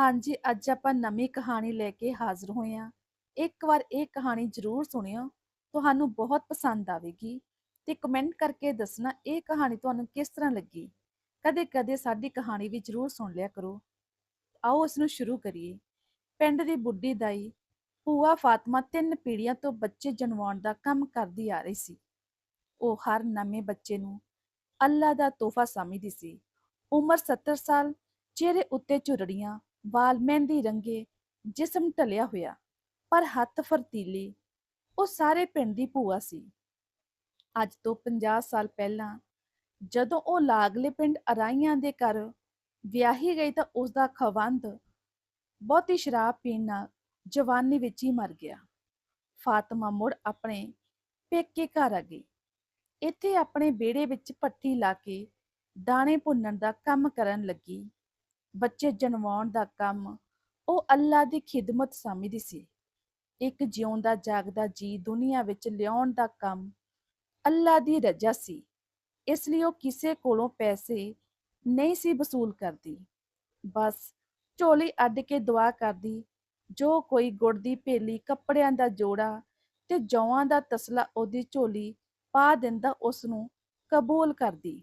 ਹਾਂਜੀ, ਅੱਜ ਆਪਾਂ ਨਵੀਂ ਕਹਾਣੀ ਲੈ ਕੇ ਹਾਜ਼ਰ ਹੋਏ ਹਾਂ। ਇੱਕ ਵਾਰ ਇਹ ਕਹਾਣੀ ਜ਼ਰੂਰ ਸੁਣਿਓ, ਤੁਹਾਨੂੰ ਬਹੁਤ ਪਸੰਦ ਆਵੇਗੀ ਤੇ ਕਮੈਂਟ ਕਰਕੇ ਦੱਸਣਾ ਇਹ ਕਹਾਣੀ ਤੁਹਾਨੂੰ ਕਿਸ ਤਰ੍ਹਾਂ ਲੱਗੀ। ਕਦੇ-ਕਦੇ ਸਾਡੀ ਕਹਾਣੀ ਵੀ ਜ਼ਰੂਰ ਸੁਣ ਲਿਆ ਕਰੋ। ਆਓ ਇਸ ਨੂੰ ਸ਼ੁਰੂ ਕਰੀਏ। ਪਿੰਡ ਦੀ ਬੁੱਢੀ ਦਾਈ ਭੂਆ ਫਾਤਮਾ ਤਿੰਨ ਪੀੜ੍ਹੀਆਂ ਤੋਂ ਬੱਚੇ ਜਨਵਾਉਣ ਦਾ ਕੰਮ ਕਰਦੀ ਆ ਰਹੀ ਸੀ। ਉਹ ਹਰ ਨਵੇਂ ਬੱਚੇ ਨੂੰ ਅੱਲਾ ਦਾ ਤੋਹਫਾ ਸਮਝਦੀ ਸੀ। ਉਮਰ 70 ਸਾਲ, ਚਿਹਰੇ ਉੱਤੇ ਝੁਰੜੀਆਂ, ਵਾਲ ਮਹਿੰਦੀ ਰੰਗੇ, ਜਿਸਮ ਢਲਿਆ ਹੋਇਆ, ਪਰ ਹੱਥ ਫਰਤੀਲੇ। ਉਹ ਸਾਰੇ ਪਿੰਡ ਦੀ ਭੂਆ ਸੀ। ਅੱਜ ਤੋਂ 50 ਸਾਲ ਪਹਿਲਾਂ ਜਦੋਂ ਉਹ ਲਾਗਲੇ ਪਿੰਡ ਅਰਾਈਆਂ ਦੇ ਘਰ ਵਿਆਹੀ ਗਈ ਤਾਂ ਉਸ ਦਾ ਖਵੰਦ ਬਹੁਤੀ ਸ਼ਰਾਬ ਪੀਣ ਨਾਲ ਜਵਾਨੀ ਵਿੱਚ ਹੀ ਮਰ ਗਿਆ। ਫਾਤਮਾ ਮੁੜ ਆਪਣੇ ਪੇਕੇ ਘਰ ਆ ਗਈ। ਇੱਥੇ ਆਪਣੇ ਵਿਹੜੇ ਵਿੱਚ ਭੱਠੀ ਲਾ ਕੇ ਦਾਣੇ ਭੁੰਨਣ ਦਾ ਕੰਮ ਕਰਨ ਲੱਗੀ। ਬੱਚੇ ਜਨਵਾਉਣ ਦਾ ਕੰਮ ਉਹ ਅੱਲਾ ਦੀ ਖਿਦਮਤ ਸਮਝਦੀ ਸੀ। ਇੱਕ ਜਿਉਂਦਾ ਜਾਗਦਾ ਜੀ ਦੁਨੀਆ ਵਿੱਚ ਲਿਆਉਣ ਦਾ ਕੰਮ ਅੱਲਾ ਦੀ ਰਜ਼ਾ ਸੀ। ਇਸ ਲਈ ਉਹ ਕਿਸੇ ਕੋਲੋਂ ਪੈਸੇ ਨਹੀਂ ਸੀ ਵਸੂਲ ਕਰਦੀ। ਬਸ ਝੋਲੀ ਅੱਡ ਕੇ ਦੁਆ ਕਰਦੀ ਜੋ ਕੋਈ ਗੁੜ ਦੀ ਭੇਲੀ, ਕੱਪੜਿਆਂ ਦਾ ਜੋੜਾ ਤੇ ਜੌਆਂ ਦਾ ਤਸਲਾ ਉਹਦੀ ਝੋਲੀ ਪਾ ਦਿੰਦਾ ਉਸ ਨੂੰ ਕਬੂਲ ਕਰਦੀ।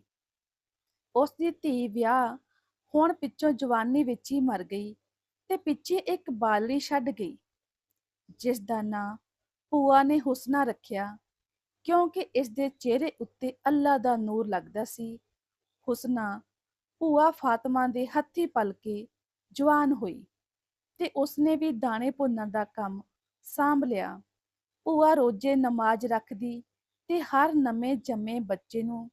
ਉਸ ਦੀ ਧੀ ਵਿਆਹ ਹੁਣ ਪਿੱਛੋਂ ਜਵਾਨੀ ਵਿੱਚ ਹੀ ਮਰ ਗਈ ਤੇ ਪਿੱਛੇ ਇੱਕ ਬਾਲੜੀ ਛੱਡ ਗਈ ਜਿਸ ਦਾ ਨਾਂ ਭੂਆ ਨੇ ਹੁਸਨਾ ਰੱਖਿਆ, ਕਿਉਂਕਿ ਇਸ ਦੇ ਚਿਹਰੇ ਉੱਤੇ ਅੱਲਾ ਦਾ ਨੂਰ ਲੱਗਦਾ ਸੀ। ਹੁਸਨਾ ਭੂਆ ਫਾਤਮਾ ਦੇ ਹੱਥੀਂ ਪਲ ਕੇ ਜਵਾਨ ਹੋਈ ਤੇ ਉਸਨੇ ਵੀ ਦਾਣੇ ਭੁੰਨਣ ਦਾ ਕੰਮ ਸਾਂਭ ਲਿਆ। ਭੂਆ ਰੋਜ਼ੇ ਨਮਾਜ਼ ਰੱਖਦੀ ਤੇ ਹਰ ਨਵੇਂ ਜੰਮੇ ਬੱਚੇ ਨੂੰ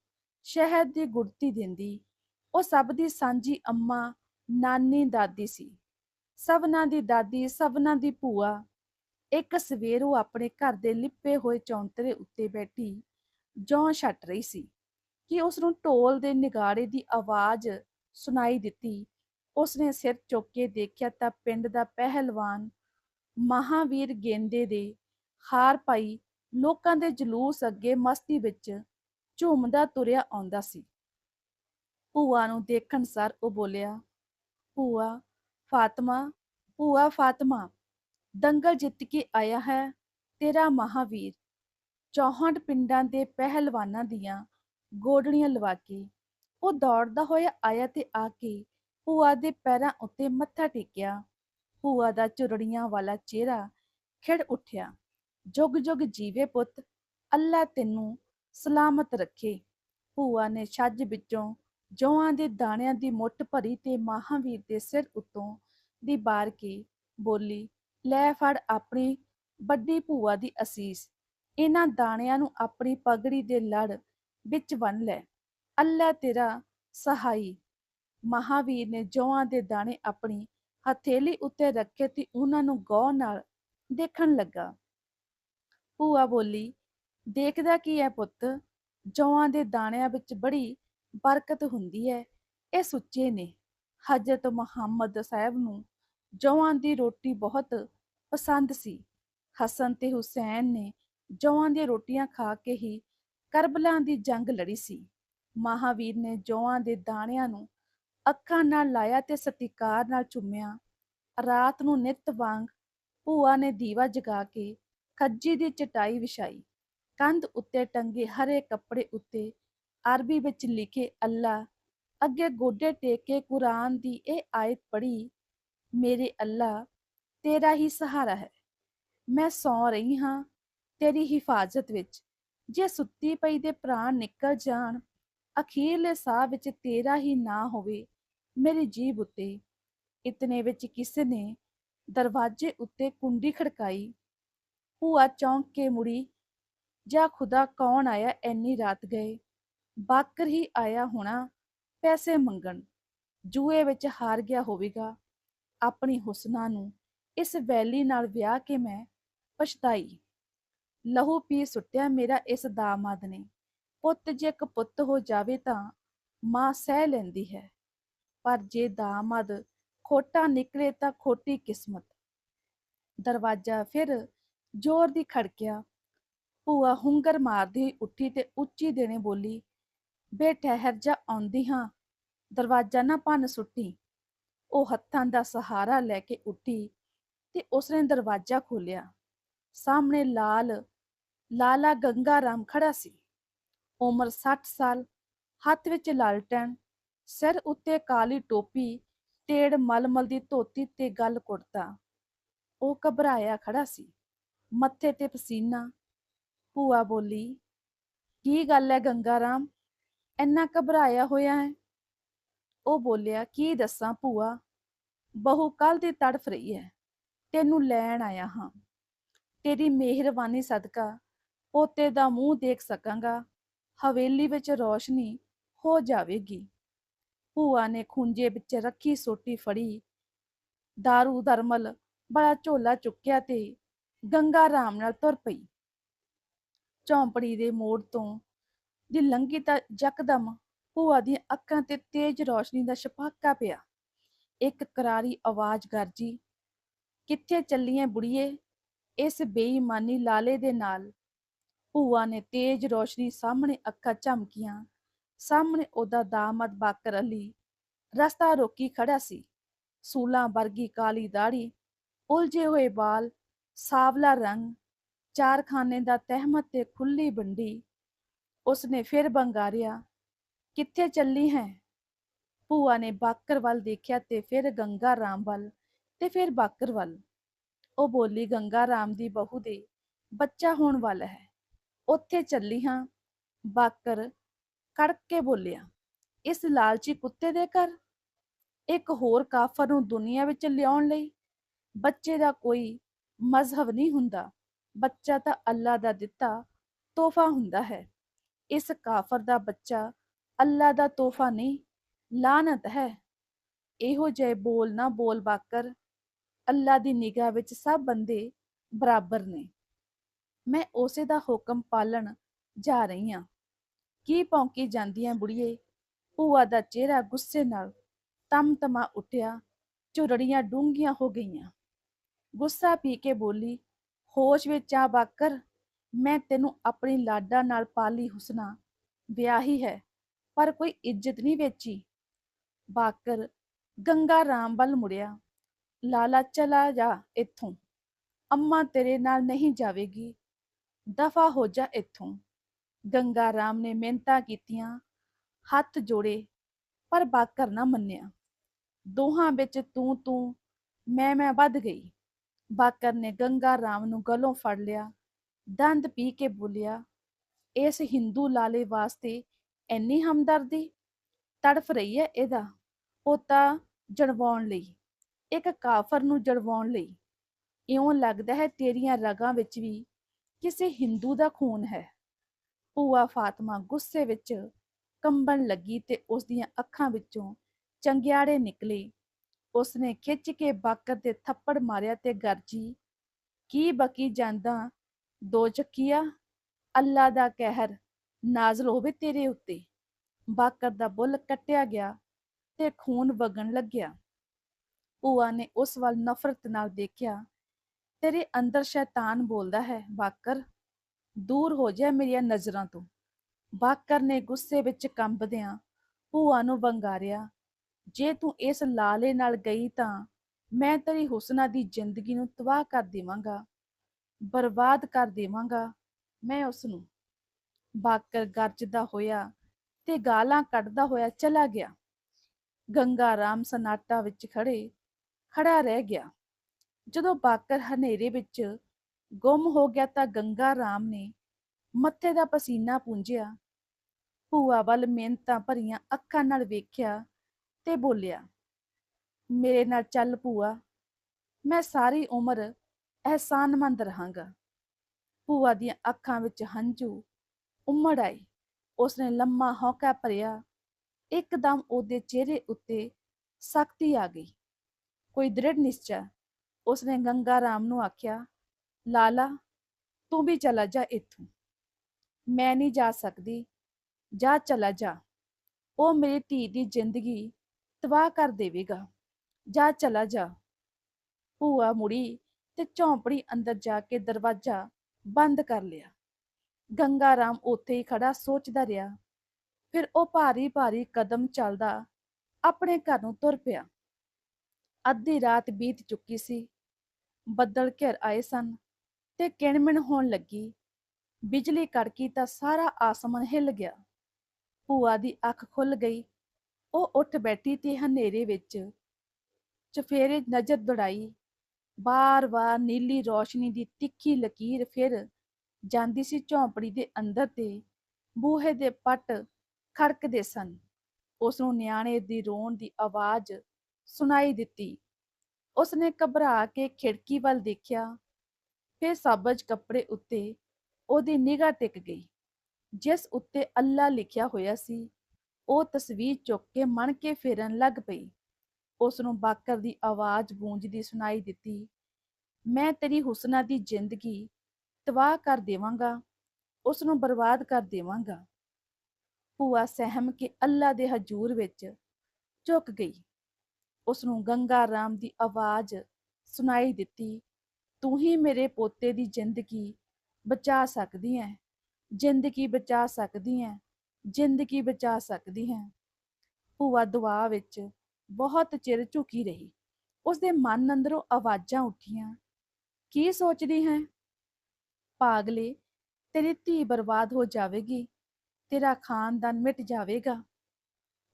ਸ਼ਹਿਦ ਦੀ ਗੁੜਤੀ ਦਿੰਦੀ। ਉਹ ਸਭ ਦੀ ਸਾਂਝੀ ਅੰਮਾ, ਨਾਨੀ, ਦਾਦੀ ਸੀ। ਸਭਨਾਂ ਦੀ ਦਾਦੀ, ਸਭਨਾਂ ਦੀ ਭੂਆ। ਇੱਕ ਸਵੇਰ ਉਹ ਆਪਣੇ ਘਰ ਦੇ ਲਿੱਪੇ ਹੋਏ ਚੌਂਤਰੇ ਉੱਤੇ ਬੈਠੀ ਜੌਂ ਛੱਟ ਰਹੀ ਸੀ ਕਿ ਉਸ ਨੂੰ ਢੋਲ ਦੇ ਨਿਗਾੜੇ ਦੀ ਆਵਾਜ਼ ਸੁਣਾਈ ਦਿੱਤੀ। ਉਸਨੇ ਸਿਰ ਚੁੱਕ ਕੇ ਦੇਖਿਆ ਤਾਂ ਪਿੰਡ ਦਾ ਪਹਿਲਵਾਨ ਮਹਾਵੀਰ ਗੇਂਦੇ ਦੇ ਹਾਰ ਪਾਈ ਲੋਕਾਂ ਦੇ ਜਲੂਸ ਅੱਗੇ ਮਸਤੀ ਵਿੱਚ ਝੂਮਦਾ ਤੁਰਿਆ ਆਉਂਦਾ ਸੀ। ਭੂਆ ਨੂੰ ਦੇਖਣ ਸਾਰ ਉਹ ਬੋਲਿਆ, ਭੂਆ ਫਾਤਮਾ, ਭੂਆ ਫਾਤਮਾ, ਦੰਗਲ ਜਿੱਤ ਕੇ ਆਇਆ ਹੈ ਤੇਰਾ ਮਹਾਵੀਰ। ਚੌਹਠ ਪਿੰਡਾਂ ਦੇ ਪਹਿਲਵਾਨਾਂ ਦੀਆਂ ਗੋਡਣੀਆਂ ਲਵਾ ਕੇ ਉਹ ਦੌੜਦਾ ਹੋਇਆ ਆਇਆ ਤੇ ਆ ਕੇ ਭੂਆ ਦੇ ਪੈਰਾਂ ਉੱਤੇ ਮੱਥਾ ਟੇਕਿਆ। ਭੂਆ ਦਾ ਚੁਰੜੀਆਂ ਵਾਲਾ ਚਿਹਰਾ ਖਿੜ ਉੱਠਿਆ। ਜੁਗ ਜੁਗ ਜੀਵੇ ਪੁੱਤ, ਅੱਲਾ ਤੈਨੂੰ ਸਲਾਮਤ ਰੱਖੇ। ਭੂਆ ਨੇ ਛੱਜ ਵਿੱਚੋਂ ਜੌਆਂ ਦੇ ਦਾਣਿਆਂ ਦੀ ਮੁੱਠ ਭਰੀ ਤੇ ਮਹਾਂਵੀਰ ਦੇ ਸਿਰ ਉੱਤੋਂ ਦੀ ਬਾਰ ਕੇ ਬੋਲੀ, ਲੈ ਫੜ ਆਪਣੀ ਵੱਡੀ ਭੂਆ ਦੀ ਅਸੀਸ। ਇਹਨਾਂ ਦਾਣਿਆਂ ਨੂੰ ਆਪਣੀ ਪਗੜੀ ਦੇ ਲੜ ਵਿੱਚ ਬੰਨ੍ਹ ਲੈ। ਅੱਲਾ ਤੇਰਾ ਸਹਾਈ। ਮਹਾਵੀਰ ਨੇ ਜੌਆਂ ਦੇ ਦਾਣੇ ਆਪਣੀ ਹਥੇਲੀ ਉੱਤੇ ਰੱਖੇ ਤੇ ਉਹਨਾਂ ਨੂੰ ਗੌਰ ਨਾਲ ਦੇਖਣ ਲੱਗਾ। ਭੂਆ ਬੋਲੀ, ਦੇਖਦਾ ਕੀ ਹੈ ਪੁੱਤ? ਜੌਆਂ ਦੇ ਦਾਣਿਆਂ ਵਿੱਚ ਬੜੀ ਬਰਕਤ ਹੁੰਦੀ ਹੈ। ਇਹ ਸੁੱਚੇ ਨੇ। ਹਜ਼ਰਤ ਮੁਹੰਮਦ ਸਾਹਿਬ ਨੂੰ ਜੌਆਂ ਦੀ ਰੋਟੀ ਬਹੁਤ ਪਸੰਦ ਸੀ। ਹਸਨ ਤੇ ਹੁਸੈਨ ਨੇ ਜੌਆਂ ਦੀਆਂ ਰੋਟੀਆਂ ਖਾ ਕੇ ਹੀ ਕਰਬਲਾ ਦੀ ਜੰਗ ਲੜੀ ਸੀ। ਮਹਾਵੀਰ ਨੇ ਜੌਆਂ ਦੇ ਦਾਣਿਆਂ ਨੂੰ ਅੱਖਾਂ ਨਾਲ ਲਾਇਆ ਤੇ ਸਤਿਕਾਰ ਨਾਲ ਚੁੰਮਿਆ। ਰਾਤ ਨੂੰ ਨਿੱਤ ਵਾਂਗ ਭੂਆ ਨੇ ਦੀਵਾ ਜਗਾ ਕੇ ਖੱਜੀ ਦੀ ਚਟਾਈ ਵਿਛਾਈ। ਕੰਧ ਉੱਤੇ ਟੰਗੇ ਹਰੇ ਕੱਪੜੇ ਉੱਤੇ ਅਰਬੀ ਵਿੱਚ ਲਿਖੇ ਅੱਲਾ ਅੱਗੇ ਗੋਡੇ ਟੇਕ ਕੇ ਕੁਰਾਨ ਦੀ ਇਹ ਆਇਤ ਪੜ੍ਹੀ, ਮੇਰੇ ਅੱਲਾ ਤੇਰਾ ਹੀ ਸਹਾਰਾ ਹੈ। ਮੈਂ ਸੌਂ ਰਹੀ ਹਾਂ ਤੇਰੀ ਹਿਫਾਜ਼ਤ ਵਿੱਚ। ਜੇ ਸੁੱਤੀ ਪਈ ਦੇ ਪ੍ਰਾਣ ਨਿਕਲ ਜਾਣ, ਅਖੀਰਲੇ ਸਾਹ ਵਿੱਚ ਤੇਰਾ ਹੀ ਨਾ ਹੋਵੇ ਮੇਰੀ ਜੀਭ ਉੱਤੇ। ਇਤਨੇ ਵਿੱਚ ਕਿਸੇ ਨੇ ਦਰਵਾਜ਼ੇ ਉੱਤੇ ਕੁੰਡੀ ਖੜਕਾਈ। ਭੂਆ ਚੌਂਕ ਕੇ ਮੁੜੀ, ਜਾ ਖੁਦਾ ਕੌਣ ਆਇਆ ਐਨੀ ਰਾਤ ਗਏ। ਬਾਕਰ ਹੀ ਆਇਆ ਹੋਣਾ ਪੈਸੇ ਮੰਗਣ। ਜੂਏ ਵਿੱਚ ਹਾਰ ਗਿਆ ਹੋਵੇਗਾ। ਆਪਣੀ ਹੁਸਨਾ ਨੂੰ ਇਸ ਵੈਲੀ ਨਾਲ ਵਿਆਹ ਕੇ ਮੈਂ ਪਛਤਾਈ। ਲਹੂ ਪੀ ਸੁੱਟਿਆ ਮੇਰਾ ਇਸ ਦਾਮਾਦ ਨੇ। ਪੁੱਤ ਜੇ ਇੱਕ ਪੁੱਤ ਹੋ ਜਾਵੇ ਤਾਂ ਮਾਂ ਸਹਿ ਲੈਂਦੀ ਹੈ, ਪਰ ਜੇ ਦਾਮਾਦ ਖੋਟਾ ਨਿਕਲੇ ਤਾਂ ਖੋਟੀ ਕਿਸਮਤ। ਦਰਵਾਜ਼ਾ ਫਿਰ ਜ਼ੋਰ ਦੀ ਖੜਕਿਆ। ਭੂਆ ਹੁੰਗਰ ਮਾਰਦੀ ਉੱਠੀ ਤੇ ਉੱਚੀ ਦੇਣੇ ਬੋਲੀ, ਬੇ ਠਹਿਰ ਜਾ ਆਉਂਦੀ ਹਾਂ। ਦਰਵਾਜ਼ਾ ਨਾ ਭੰਨ ਸੁੱਟੀ। ਉਹ ਹੱਥਾਂ ਦਾ ਸਹਾਰਾ ਲੈ ਕੇ ਉੱਠੀ ਤੇ ਉਸਨੇ ਦਰਵਾਜ਼ਾ ਖੋਲ੍ਹਿਆ ਸਾਹਮਣੇ ਲਾਲ, ਲਾਲਾ ਗੰਗਾ ਰਾਮ ਖੜਾ ਸੀ ਉਮਰ 60 ਸਾਲ, ਹੱਥ ਵਿੱਚ ਲਾਲਟੈਨ, ਸਿਰ ਉੱਤੇ ਕਾਲੀ ਟੋਪੀ, ਟੇੜ ਮਲਮਲ ਦੀ ਧੋਤੀ ਤੇ ਗੱਲ ਕੁੜਤਾ ਉਹ ਘਬਰਾਇਆ ਖੜਾ ਸੀ ਮੱਥੇ ਤੇ ਪਸੀਨਾ, ਭੂਆ ਬੋਲੀ, ਕੀ ਗੱਲ ਹੈ ਗੰਗਾ ਰਾਮ ਇੰਨਾ ਘਬਰਾਇਆ ਹੋਇਆ ਹੈ। ਉਹ ਬੋਲਿਆ, ਕੀ ਦੱਸਾਂ ਭੂਆ? ਬਹੂ ਕੱਲ ਦੀ ਤੜਫ ਰਹੀ ਹੈ। ਤੈਨੂੰ ਲੈਣ ਆਇਆ ਹਾਂ। ਤੇਰੀ ਮਿਹਰਬਾਨੀ ਸਦਕਾ ਪੋਤੇ ਦਾ ਮੂੰਹ ਦੇਖ ਸਕਾਂਗਾ। ਹਵੇਲੀ ਵਿੱਚ ਰੋਸ਼ਨੀ ਹੋ ਜਾਵੇਗੀ। ਭੂਆ ਨੇ ਖੁੰਝੇ ਵਿੱਚ ਰੱਖੀ ਸੋਟੀ ਫੜੀ। दारू ਦਰਮਲ ਬੜਾ ਝੋਲਾ ਚੁੱਕਿਆ ਤੇ ਗੰਗਾ ਰਾਮ ਨਾਲ ਤੁਰ ਪਈ। ਝੌਂਪੜੀ ਦੇ ਮੋੜ ਤੋਂ ਦੀ ਲੰਗੀ ਤਾਂ ਯਕਦਮ ਭੂਆ ਦੀਆਂ ਅੱਖਾਂ ਤੇ ਤੇਜ਼ ਰੋਸ਼ਨੀ ਦਾ ਛਪਾਕਾ ਪਿਆ। ਇੱਕ ਕਰਾਰੀ ਆਵਾਜ਼ ਗਰਜੀ, ਕਿੱਥੇ ਚੱਲੀਏ ਬੁੜੀਏ? ਇਸ ਬੇਈਮਾਨੀ ਲਾਲੇ ਦੇ ਨਾਲ। ਭੂਆ ਨੇ ਤੇਜ਼ ਰੋਸ਼ਨੀ ਸਾਹਮਣੇ ਅੱਖਾਂ ਝਮਕੀਆਂ। ਸਾਹਮਣੇ ਉਹਦਾ ਦਾਮਦ ਬਾਕਰ ਅਲੀ ਰਸਤਾ ਰੋਕੀ ਖੜਾ ਸੀ। ਸੂਲਾਂ ਵਰਗੀ ਕਾਲੀ ਦਾੜੀ ਉਲਝੇ ਹੋਏ ਵਾਲ, ਸਾਵਲਾ ਰੰਗ, ਚਾਰਖਾਨੇ ਦਾ ਤਹਿਮਤ ਤੇ ਖੁੱਲੀ ਬੰਡੀ ਉਸਨੇ ਫਿਰ ਬੰਗਾਰਿਆ, ਕਿੱਥੇ ਚੱਲੀ ਹੈ? ਭੂਆ ਨੇ ਬਾਕਰ ਵੱਲ ਦੇਖਿਆ ਤੇ ਫਿਰ ਗੰਗਾ ਰਾਮ ਵੱਲ ਤੇ ਫਿਰ ਬਾਕਰ ਵੱਲ। ਉਹ ਬੋਲੀ, ਗੰਗਾ ਰਾਮ ਦੀ ਬਹੂ ਦੇ ਬੱਚਾ ਹੋਣ ਵਾਲਾ ਹੈ। ਉੱਥੇ ਚੱਲੀ ਹਾਂ। ਬਾਕਰ ਕੜਕ ਕੇ ਬੋਲਿਆ, ਇਸ ਲਾਲਚੀ ਕੁੱਤੇ ਦੇ ਘਰ? ਇੱਕ ਹੋਰ ਕਾਫਰ ਨੂੰ ਦੁਨੀਆ ਵਿੱਚ ਲਿਆਉਣ ਲਈ? ਬੱਚੇ ਦਾ ਕੋਈ ਮਜ਼ਹਬ ਨਹੀਂ ਹੁੰਦਾ। ਬੱਚਾ ਤਾਂ ਅੱਲਾ ਦਾ ਦਿੱਤਾ ਤੋਹਫਾ ਹੁੰਦਾ ਹੈ। ਇਸ ਕਾਫਰ ਦਾ ਬੱਚਾ ਅੱਲਾ ਦਾ ਤੋਹਫਾ ਨਹੀਂ ਲਾਨਤ ਹੈ। ਇਹੋ ਜਿਹੇ ਬੋਲ ਨਾ ਬੋਲ ਬਾਕਰ, ਅੱਲਾ ਦੀ ਨਿਗਾਹ ਵਿੱਚ ਸਭ ਬੰਦੇ ਬਰਾਬਰ ਨੇ। ਮੈਂ ਉਸੇ ਦਾ ਹੁਕਮ ਪਾਲਣ ਜਾ ਰਹੀ ਹਾਂ। ਕੀ ਭੌਂਕੀ ਜਾਂਦੀਆਂ ਬੁੜੀਏ, ਭੂਆ ਦਾ ਚਿਹਰਾ ਗੁੱਸੇ ਨਾਲ ਤਮ-ਤਮਾ ਉੱਠਿਆ, ਝੁਰੜੀਆਂ ਡੂੰਘੀਆਂ ਹੋ ਗਈਆਂ। ਗੁੱਸਾ ਪੀ ਕੇ ਬੋਲੀ, ਹੋਸ਼ ਵਿੱਚ ਆ ਬਾਕਰ ਮੈਂ ਤੈਨੂੰ ਆਪਣੀ ਲਾਡਾ ਨਾਲ ਪਾਲੀ ਹੁਸਨਾ, ਵਿਆਹੀ ਹੈ, ਪਰ ਕੋਈ ਇੱਜ਼ਤ ਨਹੀਂ ਵੇਚੀ। ਬਾਕਰ ਗੰਗਾ ਰਾਮ ਵੱਲ ਮੁੜਿਆ। ਲਾਲਾ ਚਲਾ ਜਾ ਇੱਥੋਂ, ਅੰਮਾ ਤੇਰੇ ਨਾਲ ਨਹੀਂ ਜਾਵੇਗੀ, ਦਫਾ ਹੋ ਜਾ ਇੱਥੋਂ। ਗੰਗਾ ਰਾਮ ਨੇ ਮਿਹਨਤਾਂ ਕੀਤੀਆਂ, ਹੱਥ ਜੋੜੇ, ਪਰ ਬਾਕਰ ਨਾ ਮੰਨਿਆ। ਦੋਹਾਂ ਵਿੱਚ ਤੂੰ ਤੂੰ, ਮੈਂ ਮੈਂ ਵੱਧ ਗਈ। ਬਾਕਰ ਨੇ ਗੰਗਾ ਰਾਮ ਨੂੰ ਗਲੋਂ ਫੜ ਲਿਆ। ਦੰਦ ਪੀ ਕੇ ਬੋਲਿਆ, ਇਸ ਹਿੰਦੂ ਲਾਲੇ ਵਾਸਤੇ ਇੰਨੀ ਹਮਦਰਦੀ? ਤੜਫ ਰਹੀ ਹੈ ਇਹਦਾ ਪੋਤਾ ਜੜਵਾਉਣ ਲਈ, ਇੱਕ ਕਾਫਰ ਨੂੰ ਜੜਵਾਉਣ ਲਈ। ਇਉਂ ਲੱਗਦਾ ਹੈ ਤੇਰੀਆਂ ਰਗਾਂ ਵਿੱਚ ਵੀ ਕਿਸੇ ਹਿੰਦੂ ਦਾ ਖੂਨ ਹੈ। ਭੂਆ ਫਾਤਮਾ ਗੁੱਸੇ ਵਿੱਚ ਕੰਬਣ ਲੱਗੀ ਤੇ ਉਸ ਦੀਆਂ ਅੱਖਾਂ ਵਿੱਚੋਂ ਚੰਗਿਆੜੇ ਨਿਕਲੇ। ਉਸਨੇ ਖਿੱਚ ਕੇ ਬਾਕਰ ਤੇ ਥੱਪੜ ਮਾਰਿਆ ਤੇ ਗਰਜੀ, ਕੀ ਬਕੀ ਜਾਂਦਾ ਦੋ ਚੱਕੀਆ, ਅੱਲਾ ਦਾ ਕਹਿਰ, ਨਾਜ਼ਲ ਹੋਵੇ ਤੇਰੇ ਉੱਤੇ। ਬਾਕਰ ਦਾ ਬੁੱਲ ਕੱਟਿਆ ਗਿਆ ਤੇ ਖੂਨ ਵਗਣ ਲੱਗਿਆ। ਭੂਆ ਨੇ ਉਸ ਵੱਲ ਨਫ਼ਰਤ ਨਾਲ ਦੇਖਿਆ। ਤੇਰੇ ਅੰਦਰ ਸ਼ੈਤਾਨ ਬੋਲਦਾ ਹੈ, ਬਾਕਰ, ਦੂਰ ਹੋ ਜਾ ਮੇਰੀਆਂ ਨਜ਼ਰਾਂ ਤੋਂ। ਬਾਕਰ ਨੇ ਗੁੱਸੇ ਵਿੱਚ ਕੰਬਦਿਆਂ ਭੂਆ ਨੂੰ ਵੰਗਾਰਿਆ, ਜੇ ਤੂੰ ਇਸ ਲਾਲੇ ਨਾਲ ਗਈ ਤਾਂ ਮੈਂ ਤੇਰੀ ਹੁਸਨਾ ਦੀ ਜ਼ਿੰਦਗੀ ਨੂੰ ਤਬਾਹ ਕਰ ਦੇਵਾਂਗਾ। ਬਰਬਾਦ ਕਰ ਦੇਵਾਂਗਾ ਮੈਂ ਉਸ ਨੂੰ ਬਾਕਰ ਗਰਜਦਾ ਹੋਇਆ ਤੇ ਗਾਲਾਂ ਕੱਢਦਾ ਹੋਇਆ ਚਲਾ ਗਿਆ। ਗੰਗਾ ਰਾਮ ਸਨਾਟਾ ਵਿੱਚ ਖੜੇ ਖੜਾ ਰਹਿ ਗਿਆ। ਜਦੋਂ ਬਾਕਰ ਹਨੇਰੇ ਵਿੱਚ ਗੁੰਮ ਹੋ ਗਿਆ ਤਾਂ ਗੰਗਾ ਰਾਮ ਨੇ ਮੱਥੇ ਦਾ ਪਸੀਨਾ ਪੂੰਝਿਆ। ਭੂਆ ਵੱਲ ਮਿਹਨਤਾਂ ਭਰੀਆਂ ਅੱਖਾਂ ਨਾਲ ਵੇਖਿਆ ਤੇ ਬੋਲਿਆ, ਮੇਰੇ ਨਾਲ ਚੱਲ ਭੂਆ, ਮੈਂ ਸਾਰੀ ਉਮਰ ਅਹਿਸਾਨਮੰਦ ਰਹਾਂਗਾ। ਭੂਆ ਦੀਆਂ ਅੱਖਾਂ ਵਿੱਚ ਹੰਝੂ ਉਮੜ ਆਏ। ਉਸਨੇ ਲੰਮਾ ਹੌਕਾ ਭਰਿਆ। ਇੱਕਦਮ ਉਹਦੇ ਚਿਹਰੇ ਉੱਤੇ ਸਖਤੀ ਆ ਗਈ। ਕੋਈ ਦ੍ਰਿੜ ਨਿਸ਼ਚਾ? ਉਸਨੇ ਗੰਗਾ ਰਾਮ ਨੂੰ ਆਖਿਆ, ਲਾਲਾ, ਤੂੰ ਵੀ ਚਲਾ ਜਾ ਇੱਥੋਂ। ਮੈਂ ਨਹੀਂ ਜਾ ਸਕਦੀ। ਜਾ ਚਲਾ ਜਾ। ਉਹ ਮੇਰੀ ਧੀ ਦੀ ਜ਼ਿੰਦਗੀ ਤਬਾਹ ਕਰ ਦੇਵੇਗਾ। ਜਾ ਚਲਾ ਜਾ। ਭੂਆ ਮੁੜੀ ਤੇ ਝੌਂਪੜੀ ਅੰਦਰ ਜਾ ਕੇ ਦਰਵਾਜ਼ਾ ਬੰਦ ਕਰ ਲਿਆ। ਗੰਗਾ ਰਾਮ ਉੱਥੇ ਹੀ ਖੜਾ ਸੋਚਦਾ ਰਿਹਾ। ਫਿਰ ਉਹ ਭਾਰੀ ਭਾਰੀ ਕਦਮ ਚੱਲਦਾ ਆਪਣੇ ਘਰ ਨੂੰ ਤੁਰ ਪਿਆ। ਅੱਧੀ ਰਾਤ ਬੀਤ ਚੁੱਕੀ ਸੀ। ਬੱਦਲ ਘਿਰ ਆਏ ਸਨ ਤੇ ਕਿਣਮਿਣ ਹੋਣ ਲੱਗੀ। ਬਿਜਲੀ ਕੜਕੀ ਤਾਂ ਸਾਰਾ ਆਸਮਾਨ ਹਿੱਲ ਗਿਆ। ਭੂਆ ਦੀ ਅੱਖ ਖੁੱਲ ਗਈ। ਉਹ ਉੱਠ ਬੈਠੀ ਤੇ ਹਨੇਰੇ ਵਿੱਚ ਚਫੇਰੇ ਨਜ਼ਰ ਦੌੜਾਈ। ਬਾਰ-ਬਾਰ ਨੀਲੀ ਰੋਸ਼ਨੀ ਦੀ ਤਿੱਖੀ ਲਕੀਰ ਫਿਰ ਜਾਂਦੀ ਸੀ ਝੌਂਪੜੀ ਦੇ ਅੰਦਰ ਤੇ ਬੂਹੇ ਦੇ ਪੱਟ ਖੜਕਦੇ ਸਨ। ਉਸ ਨੂੰ ਨਿਆਣੇ ਦੀ ਰੋਣ ਦੀ ਆਵਾਜ਼ ਸੁਣਾਈ ਦਿੱਤੀ। ਉਸਨੇ ਘਬਰਾ ਕੇ ਖਿੜਕੀ ਵੱਲ ਦੇਖਿਆ, ਫਿਰ ਸਬਜ਼ ਕੱਪੜੇ ਉੱਤੇ ਉਹਦੀ ਨਿਗਾਹ ਟਿਕ ਗਈ। ਜਿਸ ਉੱਤੇ ਅੱਲਾ ਲਿਖਿਆ ਹੋਇਆ ਸੀ, ਉਹ ਤਸਵੀਰ ਚੁੱਕ ਕੇ ਮਣ ਕੇ ਫੇਰਨ ਲੱਗ ਪਈ। ਉਸ ਨੂੰ ਬਾਕਰ ਦੀ ਆਵਾਜ਼ ਗੂੰਜਦੀ ਸੁਣਾਈ ਦਿੱਤੀ, ਮੈਂ ਤੇਰੀ ਹੁਸਨਾ ਦੀ ਜ਼ਿੰਦਗੀ ਤਬਾਹ ਕਰ ਦੇਵਾਂਗਾ ਉਸ ਨੂੰ ਬਰਬਾਦ ਕਰ ਦੇਵਾਂਗਾ। ਭੂਆ ਸਹਿਮ ਕੇ ਅੱਲਾ ਦੇ ਹਜ਼ੂਰ ਵਿੱਚ ਝੁਕ ਗਈ। ਉਸ ਨੂੰ ਗੰਗਾ ਰਾਮ ਦੀ ਆਵਾਜ਼ ਸੁਣਾਈ ਦਿੱਤੀ, ਤੂੰ ਹੀ ਮੇਰੇ ਪੋਤੇ ਦੀ ਜ਼ਿੰਦਗੀ ਬਚਾ ਸਕਦੀ ਹੈ, ਜ਼ਿੰਦਗੀ ਬਚਾ ਸਕਦੀ ਹੈ, ਜ਼ਿੰਦਗੀ ਬਚਾ ਸਕਦੀ ਹੈ। ਭੂਆ ਦੁਆ ਵਿੱਚ ਬਹੁਤ ਚਿਰ ਝੁਕੀ ਰਹੀ। ਉਸਦੇ ਮਨ ਅੰਦਰੋਂ ਆਵਾਜ਼ਾਂ ਉੱਠੀਆਂ, ਕੀ ਸੋਚਦੀ ਹੈ? ਪਾਗਲੇ, ਤੇਰੀ ਧੀ ਬਰਬਾਦ ਹੋ ਜਾਵੇਗੀ, ਤੇਰਾ ਖਾਨਦਾਨ ਮਿਟ ਜਾਵੇਗਾ।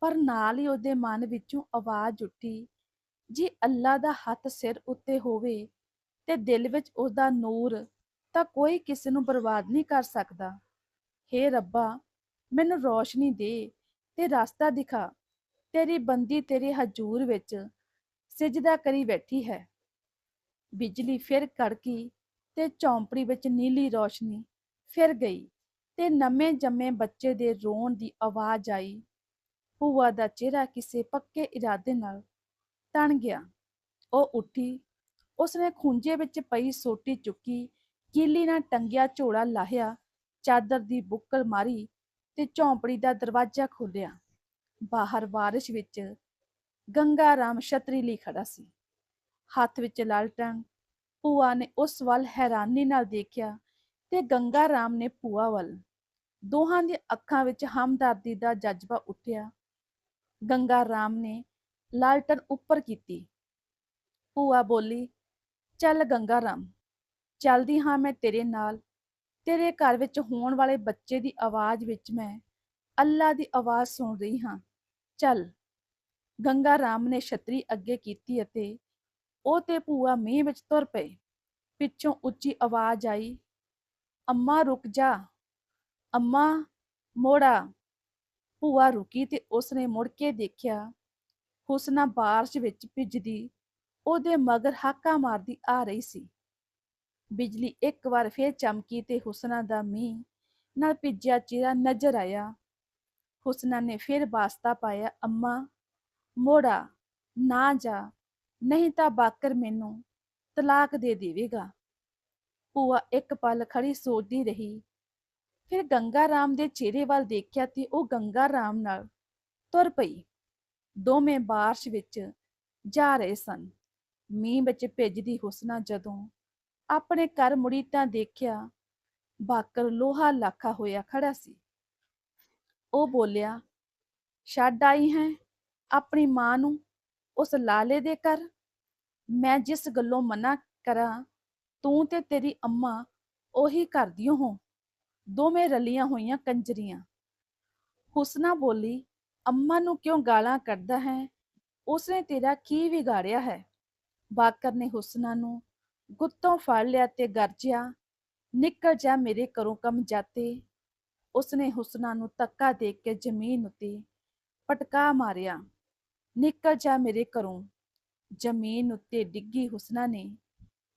ਪਰ ਨਾਲ ਹੀ ਉਹਦੇ ਮਨ ਵਿੱਚੋਂ ਆਵਾਜ਼ ਉੱਠੀ, ਜੇ ਅੱਲਾ ਦਾ ਹੱਥ ਸਿਰ ਉੱਤੇ ਹੋਵੇ ਤੇ ਦਿਲ ਵਿੱਚ ਉਹਦਾ ਨੂਰ ਤਾਂ ਕੋਈ ਕਿਸੇ ਨੂੰ ਬਰਬਾਦ ਨਹੀਂ ਕਰ ਸਕਦਾ। ਹੇ ਰੱਬਾ, ਮੈਨੂੰ ਰੋਸ਼ਨੀ ਦੇ ਤੇ ਰਸਤਾ ਦਿਖਾ। ਤੇਰੀ ਬੰਦੀ ਤੇਰੇ ਹਜ਼ੂਰ ਵਿੱਚ ਸਿਜਦਾ ਕਰੀ ਬੈਠੀ ਹੈ। ਬਿਜਲੀ ਫਿਰ ਕੜਕੀ ਤੇ ਚੌਂਪੜੀ ਵਿੱਚ ਨੀਲੀ ਰੋਸ਼ਨੀ ਫਿਰ ਗਈ ਤੇ ਨਵੇਂ ਜੰਮੇ ਬੱਚੇ ਦੇ ਰੋਣ ਦੀ ਆਵਾਜ਼ ਆਈ। ਭੂਆ ਦਾ ਚਿਹਰਾ ਕਿਸੇ ਪੱਕੇ ਇਰਾਦੇ ਨਾਲ ਤਣ ਗਿਆ। ਉਹ ਉੱਠੀ, ਉਸਨੇ ਖੁੰਝੇ ਵਿੱਚ ਪਈ ਸੋਟੀ ਚੁੱਕੀ, ਕੀਲੀ ਨਾਲ ਟੰਗਿਆ ਝੋਲਾ ਲਾਹਿਆ, ਚਾਦਰ ਦੀ ਬੁੱਕਲ ਮਾਰੀ ਤੇ ਝੌਂਪੜੀ ਦਾ ਦਰਵਾਜ਼ਾ ਖੋਲ੍ਹਿਆ। ਬਾਹਰ ਬਾਰਿਸ਼ ਵਿੱਚ ਗੰਗਾ ਰਾਮ ਛਤਰੀ ਲਈ ਖੜਾ ਸੀ। ਹੱਥ ਵਿੱਚ ਲਾਲਟਨ ਭੂਆ ਨੇ ਉਸ ਵੱਲ ਹੈਰਾਨੀ ਨਾਲ ਦੇਖਿਆ ਤੇ ਗੰਗਾ ਰਾਮ ਨੇ ਭੂਆ ਵੱਲ। ਦੋਹਾਂ ਦੀਆਂ ਅੱਖਾਂ ਵਿੱਚ ਹਮਦਰਦੀ ਦਾ ਜਜ਼ਬਾ ਉੱਠਿਆ। ਗੰਗਾ ਰਾਮ ਨੇ ਲਾਲਟਨ ਉੱਪਰ ਕੀਤੀ। ਭੂਆ ਬੋਲੀ, ਚੱਲ ਗੰਗਾ ਰਾਮ, ਚੱਲਦੀ ਹਾਂ ਮੈਂ ਤੇਰੇ ਨਾਲ। ਤੇਰੇ ਘਰ ਵਿੱਚ ਹੋਣ ਵਾਲੇ ਬੱਚੇ ਦੀ ਆਵਾਜ਼ ਵਿੱਚ ਮੈਂ ਅੱਲਾ ਦੀ ਆਵਾਜ਼ ਸੁਣ ਰਹੀ ਹਾਂ। ਚੱਲ, ਗੰਗਾ ਰਾਮ ਨੇ ਛਤਰੀ ਅੱਗੇ ਕੀਤੀ ਅਤੇ ਉਹ ਤੇ ਭੂਆ ਮੀਂਹ ਵਿੱਚ ਤੁਰ ਪਏ। ਪਿੱਛੋਂ ਉੱਚੀ ਆਵਾਜ਼ ਆਈ, ਅੰਮਾ ਰੁਕ ਜਾ, ਅੰਮਾ ਮੋੜਾ। ਭੂਆ ਰੁਕੀ ਤੇ ਉਸਨੇ ਮੁੜ ਕੇ ਦੇਖਿਆ ਹੁਸਨਾ ਬਾਰਿਸ਼ ਵਿੱਚ ਭਿੱਜਦੀ ਉਹਦੇ ਮਗਰ ਹਾਕਾ ਮਾਰਦੀ ਆ ਰਹੀ ਸੀ। ਬਿਜਲੀ ਇੱਕ ਵਾਰ ਫੇਰ ਚਮਕੀ ਤੇ ਹੁਸਨਾ ਦਾ ਮੀਂਹ ਨਾਲ ਭਿੱਜਿਆ ਚਿਹਰਾ ਨਜ਼ਰ ਆਇਆ। ਹੁਸਨਾ ਨੇ ਫਿਰ ਵਾਸਤਾ ਪਾਇਆ, ਅੰਮਾ, ਮੋੜਾ, ਨਾ ਜਾ, ਨਹੀਂ ਤਾਂ ਬਾਕਰ ਮੈਨੂੰ ਤਲਾਕ ਦੇ ਦੇਵੇਗਾ। ਭੂਆ ਇੱਕ ਪਲ ਖੜੀ ਸੋਚਦੀ ਰਹੀ। ਫਿਰ ਗੰਗਾ ਰਾਮ ਦੇ ਚਿਹਰੇ ਵੱਲ ਦੇਖਿਆ ਤੇ ਉਹ ਗੰਗਾ ਰਾਮ ਨਾਲ ਤੁਰ ਪਈ। ਦੋਵੇਂ ਬਾਰਿਸ਼ ਵਿੱਚ ਜਾ ਰਹੇ ਸਨ। ਮੀਂਹ ਵਿੱਚ ਭਿੱਜਦੀ ਹੁਸਨਾ ਜਦੋਂ ਆਪਣੇ ਘਰ ਮੁੜੀ ਤਾਂ ਦੇਖਿਆ ਬਾਕਰ ਲੋਹਾ ਲਾਖਾ ਹੋਇਆ ਖੜਾ ਸੀ। ਉਹ ਬੋਲਿਆ, ਛੱਡ ਆਈ ਹੈ, ਆਪਣੀ ਮਾਂ ਨੂੰ ਉਸ ਲਾਲੇ ਦੇ ਘਰ। ਮੈਂ ਜਿਸ ਗੱਲੋਂ ਮਨਾ ਕਰਾਂ, ਤੂੰ ਤੇ ਤੇਰੀ ਅੰਮਾ ਉਹੀ ਕਰਦੀਆਂ ਹੋ। ਦੋਵੇਂ ਰਲੀਆਂ ਹੋਈਆਂ ਕੰਜਰੀਆਂ। ਹੁਸਨਾ ਬੋਲੀ, ਅੰਮਾ ਨੂੰ ਕਿਉਂ ਗਾਲਾਂ ਕੱਢਦਾ ਹੈ? ਉਸਨੇ ਤੇਰਾ ਕੀ ਵਿਗਾੜਿਆ ਹੈ? ਬਾਕਰ ਨੇ ਹੁਸਨਾ ਨੂੰ, ਗੁੱਤੋਂ ਫੜ ਲਿਆ ਤੇ ਗਰਜਿਆ, ਨਿਕਲ ਜਾ ਮੇਰੇ ਘਰੋਂ ਕੰਮ ਜਾਤੇ। ਉਸਨੇ ਹੁਸਨਾ ਨੂੰ ਧੱਕਾ ਦੇ ਕੇ ਜ਼ਮੀਨ ਉੱਤੇ ਪਟਕਾ ਮਾਰਿਆ। ਨਿਕਲ ਜਾ ਮੇਰੇ ਘਰੋਂ। ਜ਼ਮੀਨ ਉੱਤੇ ਡਿੱਗੀ ਹੁਸਨਾ ਨੇ